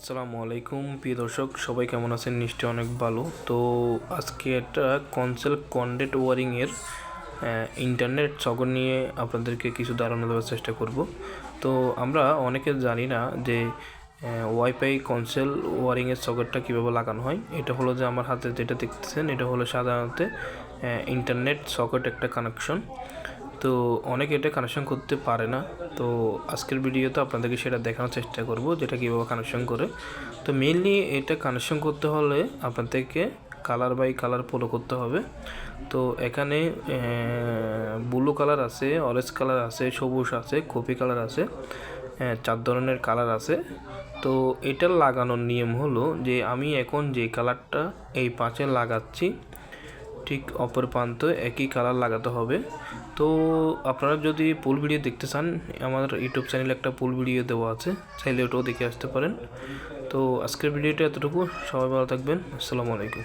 আসসালামু আলাইকুম। প্রিয় দর্শক, সবাই কেমন আছেন? নিশ্চয়ই অনেক ভালো। তো আজকে একটা কনসেল কন্ডেট ওয়ারিংয়ের ইন্টারনেট সকর নিয়ে আপনাদেরকে কিছু ধারণা দেওয়ার চেষ্টা করব। তো আমরা অনেকে জানি না যে ওয়াইফাই কনসেল ওয়ারিংয়ের সকেটটা কীভাবে লাগানো হয়। এটা হলো যে আমার হাতে যেটা দেখতেছেন, এটা হলো সাধারণত ইন্টারনেট সকেট একটা কানেকশন তো অনেকে এটা কানেকশন করতে পারে না। তো আজকের ভিডিওতে আপনাদেরকে সেটা দেখানোর চেষ্টা করব, যেটা কীভাবে কানেকশন করে। তো মেনলি এটা কানেকশন করতে হলে আপনাদেরকে কালার বাই কালার ফলো করতে হবে। তো এখানে ব্লু কালার আছে অরেঞ্জ কালার আছে, সবুজ আছে, কপি কালার আছে চার ধরনের কালার আছে। তো এটার লাগানোর নিয়ম হলো যে আমি এখন যে কালারটা এই পাঁচে লাগাচ্ছি ঠিক অপর প্রান্ত একই কালার লাগাতে হবে। তো আপনারা যদি পুল ভিডিও দেখতে চান আমার ইউটিউব চ্যানেলে একটা পুল ভিডিও দেওয়া আছে, চাইলে ওটাও দেখে আসতে পারেন। তো আজকের ভিডিওটা এতটুকু। সবাই ভালো থাকবেন। আসসালামু আলাইকুম।